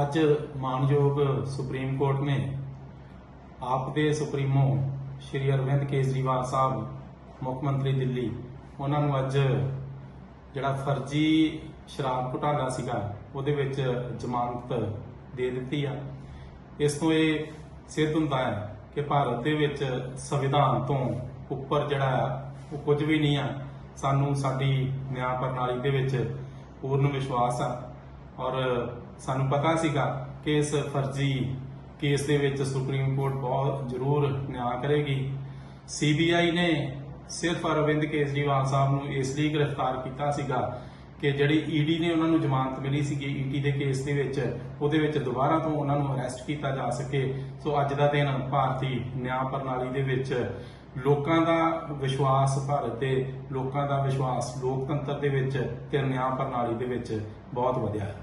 ਅੱਜ ਮਾਨਯੋਗ supreme court ਨੇ ਆਪ ਦੇ ਸੁਪਰੀਮੋ ਸ਼੍ਰੀ ਅਰਵਿੰਦ ਕੇਜਰੀਵਾਲ ਸਾਹਿਬ, ਮੁੱਖ ਮੰਤਰੀ ਦਿੱਲੀ, ਉਹਨਾਂ ਨੂੰ ਅੱਜ ਜਿਹੜਾ ਫਰਜ਼ੀ ਸ਼ਰਾਬ ਘੁਟਾਲਾ ਸੀਗਾ, ਉਹਦੇ ਵਿੱਚ ਜ਼ਮਾਨਤ ਦੇ ਦਿੱਤੀ ਆ। ਇਸ ਤੋਂ ਇਹ ਸਿੱਧ ਹੁੰਦਾ ਹੈ ਕਿ ਭਾਰਤ ਦੇ ਵਿੱਚ ਸੰਵਿਧਾਨ ਤੋਂ ਉੱਪਰ ਜਿਹੜਾ ਆ, ਉਹ ਕੁਝ ਵੀ ਨਹੀਂ ਆ। ਸਾਨੂੰ ਸਾਡੀ ਨਿਆਂ ਪ੍ਰਣਾਲੀ ਦੇ ਵਿੱਚ ਪੂਰਨ ਵਿਸ਼ਵਾਸ ਆ। ਔਰ ਸਾਨੂੰ ਪਤਾ ਸੀਗਾ ਕਿ ਇਸ ਫਰਜ਼ੀ ਕੇਸ ਦੇ ਵਿੱਚ ਸੁਪਰੀਮ ਕੋਰਟ ਬਹੁਤ ਜ਼ਰੂਰ ਨਿਆਂ ਕਰੇਗੀ। ਸੀਬੀਆਈ ਨੇ ਸਿਰਫ ਅਰਵਿੰਦ ਕੇਜਰੀਵਾਲ ਸਾਹਿਬ ਨੂੰ ਇਸ ਲਈ ਗ੍ਰਿਫਤਾਰ ਕੀਤਾ ਸੀਗਾ ਕਿ ਜਿਹੜੀ ਈਡੀ ਨੇ ਉਹਨਾਂ ਨੂੰ ਜ਼ਮਾਨਤ ਮਿਲੀ ਸੀਗੀ ਈਟੀ ਦੇ ਕੇਸ ਦੇ ਵਿੱਚ, ਉਹਦੇ ਵਿੱਚ ਦੁਬਾਰਾ ਤੋਂ ਉਹਨਾਂ ਨੂੰ ਅਰੈਸਟ ਕੀਤਾ ਜਾ ਸਕੇ। ਸੋ ਅੱਜ ਦਾ ਦਿਨ ਭਾਰਤੀ ਨਿਆਂ ਪ੍ਰਣਾਲੀ ਦੇ ਵਿੱਚ ਲੋਕਾਂ ਦਾ ਵਿਸ਼ਵਾਸ ਭਾਰਤ ਦੇ ਲੋਕਾਂ ਦਾ ਵਿਸ਼ਵਾਸ ਲੋਕਤੰਤਰ ਦੇ ਵਿੱਚ ਤੇ ਨਿਆਂ ਪ੍ਰਣਾਲੀ ਦੇ ਵਿੱਚ ਬਹੁਤ ਵਧਿਆ ਹੈ।